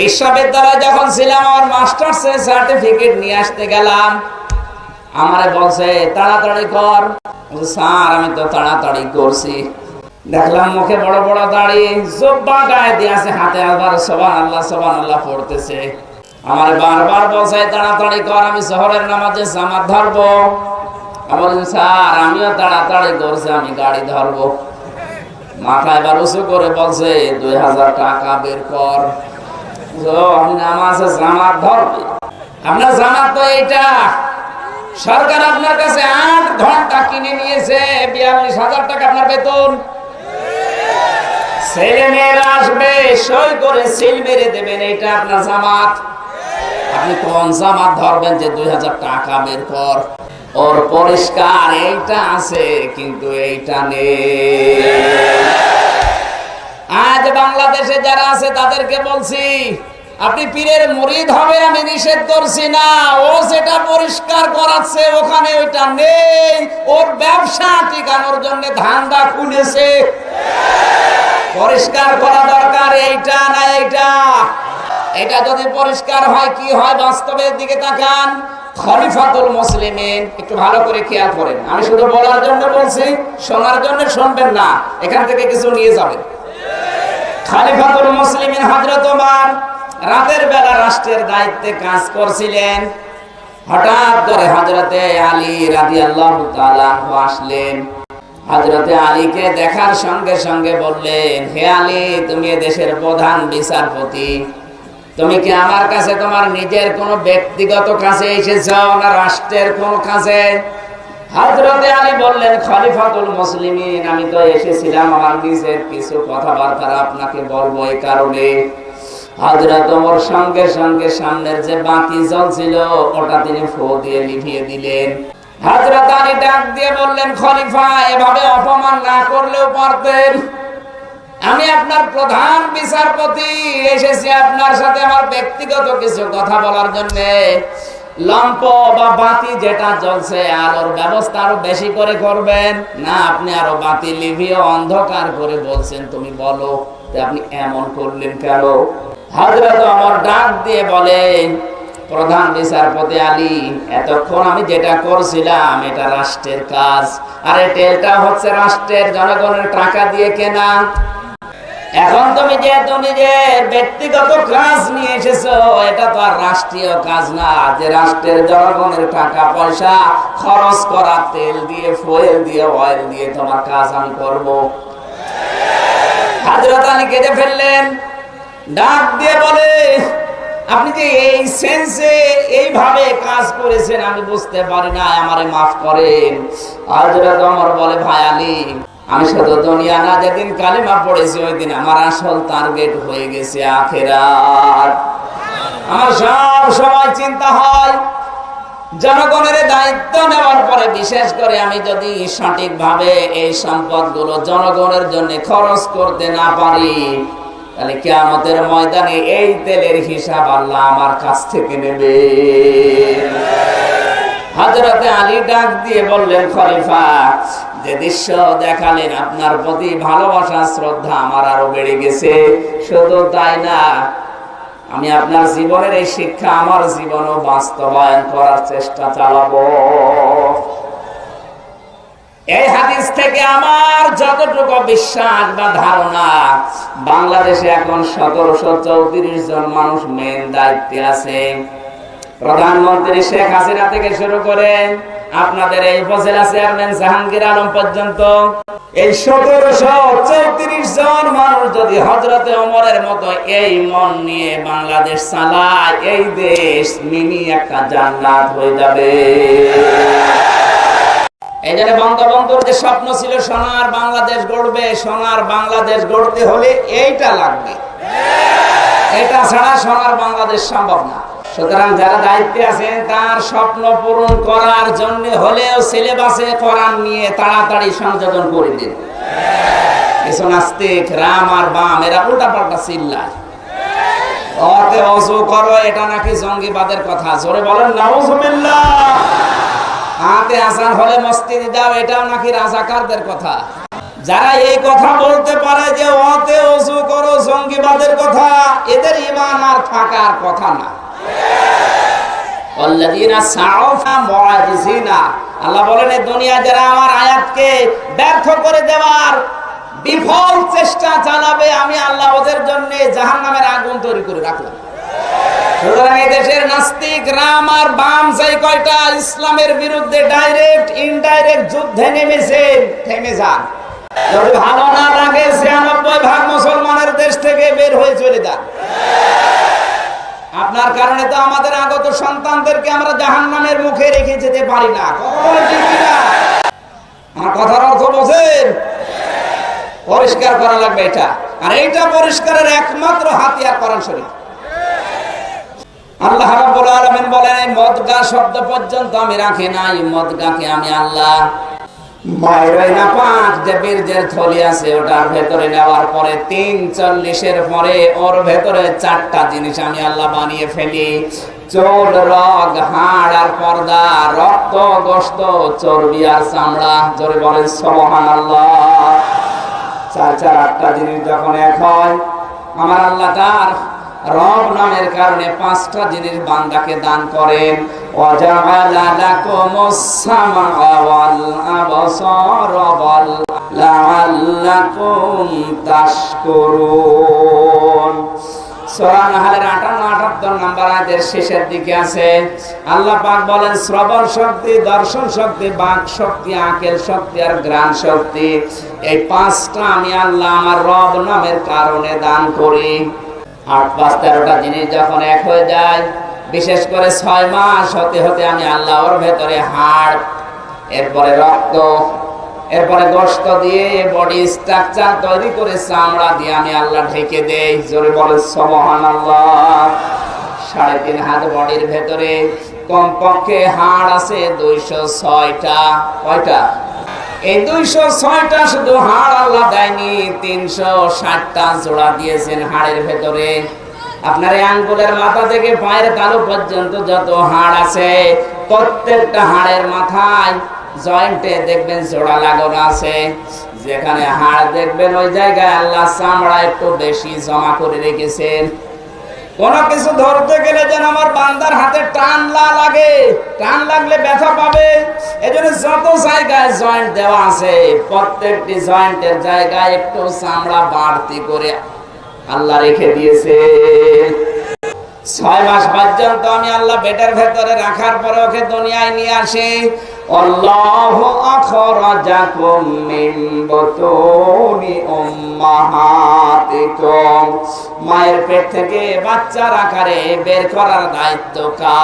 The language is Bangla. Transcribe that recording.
বিশ্ববিদ্যালয়ে যখন ছিলাম, আমার মাস্টার্স সার্টিফিকেট নিয়ে আসতে গেলাম। আমারে বলছে, তাড়াতাড়ি কর। স্যার, আমি তো তাড়াতাড়ি করছি। দেখলাম মুখে বড় বড় দাড়ি, জব্বা গায়ে দিয়ে আছে হাতে আবার সবান আল্লাহ সবান আল্লাহ পড়তেছে। আমার বারবার বলছে, তাড়াতাড়ি কর, আমি শহরের নামাজে জামাত ধরবো। আমি বলছি, স্যার, আমিও তাড়াতাড়ি করছি, আমি গাড়ি ধরবো। মাথা এবার উঁচু করে বলছে, দুই হাজার টাকা বের কর। সরকার আপনার কাছে আট ঘণ্টা কিনে নিয়েছে, বিয়াল্লিশ হাজার টাকা আপনার বেতন। ছেলে মেয়েরা আসবে, সই করে সিল মেরে দেবেন এটা আপনার জামাত। আপনি কোন জামাত ধরবেন যে দুই হাজার টাকা বের কর? ওর পরিষ্কার এইটা আছে, কিন্তু এইটা নেই। আজ বাংলাদেশে যারা আছে তাদেরকে বলছি, আপনি পীরের মুরিদ হবে আমি নিষেধ করছি না। ও সেটা পরিষ্কার করাচ্ছে, ওখানে ওইটা নেই। ওর ব্যবসা টিকানোর জন্য ধান্দা খুলেছে। পরিষ্কার করা দরকার, এইটা না এইটা। এটা যদি পরিষ্কার হয়, কি হয় বাস্তবের দিকে তাকান। খলিফাতুল মুসলিমিন, একটু ভালো করে খেয়াল করেন। আমি শুধু বলার জন্য বলছি, শোনার জন্য শুনবেন না। এখান থেকে কিছু নিয়ে যাবেন। খালিফাতুল মুসলিমিন হযরত ওমর রাতের বেলা রাষ্ট্রের দায়িত্বে কাজ করছিলেন। হঠাৎ করে হযরতে আলী রাদিয়াল্লাহু তাআলা আসলেন। হযরতে আলীকে দেখার সঙ্গে সঙ্গে বললেন, হে আলী, তুমি দেশের প্রধান বিচারপতি। তুমি কি আমার কাছে তোমার নিজের কোনো ব্যক্তিগত কাছে এসেছ না রাষ্ট্রের কোন কাছে হযরতে আলী বললেন, খলিফাতুল মুসলিমিন, আমি তো এসেছিলাম, আমার নিজের কিছু কথাবার্তা আপনাকে বলব এই কারণে। হযরত ওমর সঙ্গে সঙ্গে সামনের যে বাতি জ্বলছিল, ওটা তিনি ফো দিয়ে লিভিয়ে দিলেন। হযরত আলী ডাক দিয়ে বললেন, খলিফা, এভাবে অপমান না করলেও পারতেন। আমি আপনার প্রধান বিচারপতি, এসেছি আপনার সাথে আমার ব্যক্তিগত কিছু কথা বলার জন্য। লম্প বা বাতি যেটা জ্বলছে আলোর ব্যবস্থা আরও বেশি করে করবেন। না, আপনি আরও বাতি লিভিয়ে অন্ধকার করে বলছেন, তুমি বলো আপনি এমন করলেন কেন? হজরত আমার ডাক দিয়ে বলেন, প্রধান বিচারপতি আলী, এতক্ষণ আমি যেটা করছিলাম, এটা রাষ্ট্রের কাজ। আর এটা হচ্ছে রাষ্ট্রের জনগণের টাকা দিয়ে কেনা। এখন তুমি ব্যক্তিগত কাজ নিয়ে এসেছ, এটা তো আর রাষ্ট্রীয় কাজ না। যে রাষ্ট্রের জনগণের টাকা, পয়সা খরচ করা, তেল দিয়ে, ফুয়েল দিয়ে, অয়েল দিয়ে তোমার কাজ আমি করব। ফেললেন। ডাক দিয়ে বলে, আপনি এই সেন্সে এইভাবে কাজ করেছেন, আমি বুঝতে পারি না আমারে মাফ করেন। ওমর বলে, ভাই আমি শুধু দুনিয়া না, যেদিন কালিমা পড়েছি ওই দিন আমার আসল টার্গেট হয়ে গেছে আখেরাত। আমার সব সময় চিন্তা হয়, জনগণের দায়িত্ব নেওয়ার পরে, বিশেষ করে আমি যদি সঠিকভাবে এই সম্পদগুলো জনগণের জন্য খরচ করতে না পারি, তাহলে কেয়ামতের ময়দানে এই তেলের হিসাব আল্লাহ আমার কাছ থেকে নেবে। হজরতে আলী ডাক দিয়ে বললেন, খলিফা, যে দৃশ্য দেখালেন, আপনার প্রতি ভালোবাসা, শ্রদ্ধা আমার আরও বেড়ে গেছে। শুধু তাই না, আমি আপনার জীবনের এই শিক্ষা আমার জীবনও বাস্তবায়ন করার চেষ্টা চালাবো। এই হাদিস থেকে আমার যতটুকু বিশ্বাস বা ধারণা, বাংলাদেশে এখন সতেরোশো চৌত্রিশ জন মানুষ মেন দায়িত্বে আছে। প্রধানমন্ত্রী শেখ হাসিনা থেকে শুরু করে আপনাদের এই উপজেলা চেয়ারম্যান জাহাঙ্গীর আলম পর্যন্ত এই সতেরোশো চৌত্রিশ জন মানুষ যদি হজরতে অমরের মতো এই মন নিয়ে বাংলাদেশ চালায়, এই দেশ মিনি একটা জান্নাত হয়ে যাবে। এই জন্য বঙ্গবন্ধুর যে স্বপ্ন ছিল, সোনার বাংলাদেশ গড়বে, সোনার বাংলাদেশ গড়তে হলে এইটা লাগবে। এটা ছাড়া সোনার বাংলাদেশ সম্ভব না। সুতরাং যারা দায়িত্বে আছেন, তার স্বপ্ন পূরণ করার জন্য হলেও সিলেবাসে কোরআন নিয়ে তাড়াতাড়ি সংযোজন করে দিন। কিছু নাস্তিক, রাম আর বাম, এরা উল্টা পাল্টা অতে অজু করো, এটা নাকি জঙ্গিবাদের কথা। জোরে বলেন হাতে হলে এটাও নাকি রাজাকারদের কথা। যারা এই কথা বলতে পারে যে অতে অসু করো সঙ্গীবাদের কথা, এদের ইমান আর থাকার কথা না। আল্লাহ বলেন দুনিয়া যারা আমার আয়াতকে ব্যর্থ করে দেওয়ার বিফল চেষ্টা চালাবে, আমি আল্লাহ ওদের জন্য জাহান্নামের আগুন তৈরি করে রাখলাম। ইসলামের বিরুদ্ধে ডাইরেক্ট, ইনডাইরেক্ট যুদ্ধে নেমেছে, থেমে যান। ভালো না লাগে, ছিয়ানব্বই ভাগ মুসলমানের দেশ থেকে বের হয়ে চলে যান। আপনার কারণে তো আমাদের আগত সন্তানদেরকে আমরা জাহান্নামের মুখে রেখে যেতে পারি না? আমার কথার অর্থ বোঝেন? পরিষ্কার করা লাগবে এটা। আর এইটা পরিষ্কারের একমাত্র হাতিয়ার করান শরীর আল্লাহ রাব্বুল আলামিন বলেন মদগা শব্দ পর্যন্ত আমি রাখি নাই। মদগাকে আমি আল্লাহ মায়ের না, পাঁচ যে বীর্যের থলি আছে ওটার ভেতরে নেওয়ার পরে তিন চল্লিশের পরে ওর ভেতরে চারটা জিনিস আমি আল্লাহ বানিয়ে ফেলি। চোল, রগ, হাড় আর চামড়া। আল্লাহ চার চার, আটটা জিনিস যখন এক হয়, আমার আল্লাহ তার রব নামের কারণে পাঁচটা জিনিস বান্দাকে দান করেন। সামআ ওয়াল আবসারা ওয়াল লাআল্লাকুম তাশকুরুন সূরা নাহলের 58 78 নাম্বার আয়াতের শেষের দিকে আছে, আল্লাহ পাক বলেন, শ্রবণ শক্তি, দর্শন শক্তি, বাক শক্তি, আকেল শক্তি আর গ্রাণ শক্তি, এই পাঁচটা আমি আল্লাহ আমার রব নামের কারণে দান করি। আট পাঁচ তেরোটা জিনিস যখন এক হয়ে যায় বিশেষ করে ছয় মাস হতে হতে আমি আল্লাহ ওর ভেতরে হাড়, এরপরে রক্ত, এরপরে গোস্ত দিয়ে বডি স্ট্রাকচার তৈরি করে চামড়া দিয়ে আমি আল্লাহ ঢেকে দেই। জোরে বলে সবহান আল্লাহ সাড়ে তিন হাত বডির ভেতরে কমপক্ষে হাড় আছে দুইশো ছয়টা। কয়টা? এই দুইশো ছয়টা শুধু হাড় আল্লাহ দেয়নি, তিনশো ষাটটা জোড়া দিয়েছেন হাড়ের ভেতরে। আপনার আঙ্গুলের মাথা থেকে পায়ের তালু পর্যন্ত যত হাড় আছে, প্রত্যেকটা হাড়ের মাথায় জয়েন্টে দেখবেন জোড়া লাগানো আছে। যেখানে হাড় দেখবেন, ওই জায়গায় আল্লাহ চামড়া একটু বেশি জমা করে রেখেছেন। কোন কিছু ধরতে গেলে যেন আমার বান্দার হাতে টান লাগে। টান লাগলে ব্যথা পাবে। এজন্য যত জায়গায় জয়েন্ট দেওয়া আছে, প্রত্যেকটি জয়েন্টের জায়গায় একটু চামড়া বাড়তি করে আল্লাহ রেখে দিয়েছে। ছয় মাস পর্যন্ত আমি আল্লাহ পেটের ভেতরে রাখার পরে ওকে দুনিয়ায় নিয়ে আসি। উম্মাহাতিকুম। মায়ের পেট থেকে বাচ্চার আকারে বের করার দায়িত্ব কার?